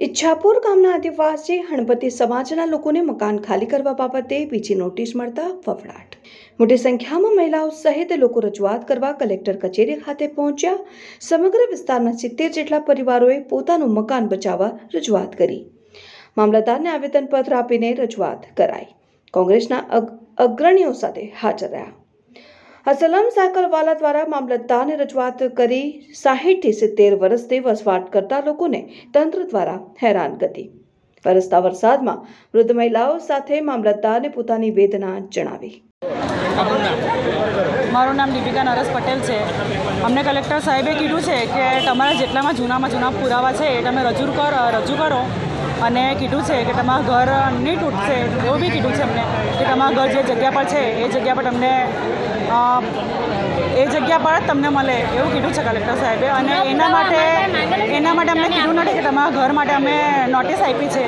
ઈચ્છાપુર ગામના આદિવાસી હણપતિ સમાજના લોકોને મકાન ખાલી કરવા બાબતે બીજી નોટિસ મળતા ફફડાટ મોટી સંખ્યામાં મહિલાઓ સહિત લોકો રજૂઆત કરવા કલેક્ટર કચેરી ખાતે પહોંચ્યા. સમગ્ર વિસ્તારના સિત્તેર જેટલા પરિવારોએ પોતાનું મકાન બચાવવા રજૂઆત કરી. મામલતદારને આવેદનપત્ર આપીને રજૂઆત કરાઈ. કોંગ્રેસના અગ- અગ્રણીઓ સાથે હાજર રહ્યા. અસલમ સાયકલવાલા દ્વારા મામલતદારને રજૂઆત કરી સાહીઠથી સિત્તેર વર્ષથી વસવાટ કરતા લોકોને તંત્ર દ્વારા હેરાનગતિ વરસતા વરસાદમાં વૃદ્ધ મહિલાઓ સાથે મામલતદારને પોતાની વેદના જણાવી. મારું નામ દીપિકા નરસ પટેલ છે. અમને કલેક્ટર સાહેબે કીધું છે કે તમારા જેટલામાં જૂનામાં જૂના પુરાવા છે એ તમે રજૂ કરો રજૂ કરો. અને કીધું છે કે તમારું ઘર નહીં તૂટશે, એવું બી કીધું છે અમને કે તમારા ઘર જે જગ્યા પર છે, એ જગ્યા પર તમને એ જગ્યા પર જ તમને મળે, એવું કીધું છે કલેક્ટર સાહેબે. અને એના માટે એના માટે અમને કીધું નથી કે તમારા ઘર માટે અમે નોટિસ આપી છે.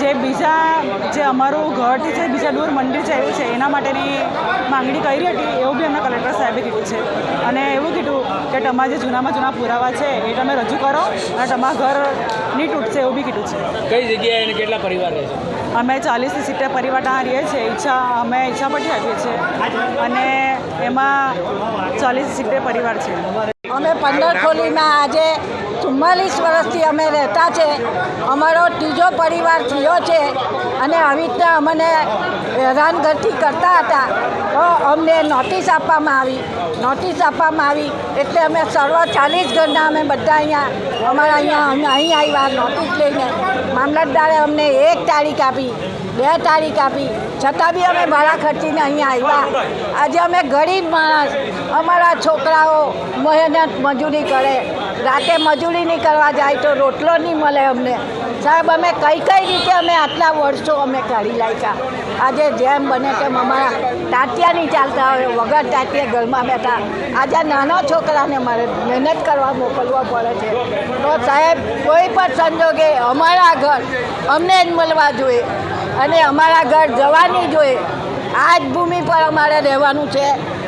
જે બીજા જે અમારું ઘરથી છે બીજા દૂર મંદિર છે એવું છે એના માટેની માંગણી કરી હતી એવું બી અમને કલેક્ટર સાહેબે કીધું છે. અને એવું કીધું કે તમારા જે જૂનામાં જૂના પુરાવા છે એ તમે રજૂ કરો અને તમારા ઘર નહીં તૂટશે એવું બી કીધું છે. કઈ જગ્યાએ અને કેટલા પરિવાર રહે છે? અમે ચાલીસથી સિત્તેર પરિવાર ત્યાં રહીએ છીએ ઈચ્છા અમે ઈચ્છા પરથી આવીએ છીએ. અને એમાં ચાલીસ સિત્તેર પરિવાર છે. અમે પંદર ખોલીમાં આજે ચુમ્માલીસ વર્ષથી અમે રહેતા છે. અમારો ત્રીજો પરિવાર થયો છે અને આવી રીતના અમને હેરાનગતિ કરતા હતા. તો અમને નોટિસ આપવામાં આવી. નોટિસ આપવામાં આવી એટલે અમે સર્વ ચાલીસ ઘરના અમે બધા અહીંયા, અમારા અહીંયા, અમે અહીં આવ્યા, નોટિસ લઈને. મામલતદારે અમને એક તારીખ આપી, બે તારીખ આપી. છતાં બી અમે ભાડા ખર્ચીને અહીંયા આવ્યા. આજે અમે ગરીબ માણસ. અમારા છોકરાઓ મહેનત મજૂરી કરે. રાતે મજૂરી નહીં કરવા જાય તો રોટલો નહીં મળે અમને. સાહેબ, અમે કઈ કઈ રીતે અમે આટલા વર્ષો અમે કાઢી લાગ્યા. આજે જેમ બને તેમ અમારા તાટિયા નહીં ચાલતા હોય, વગર તાટિયા ઘરમાં બેઠા. આજે નાના છોકરાને મારે મહેનત કરવા મોકલવા પડે છે. તો સાહેબ, કોઈ પણ સંજોગે અમારા ઘર અમને જ મળવા જોઈએ અને અમારા ઘર જવાની જોઈએ. આ જ ભૂમિ પર અમારે રહેવાનું છે.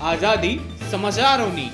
આઝાદી સમાચારોની.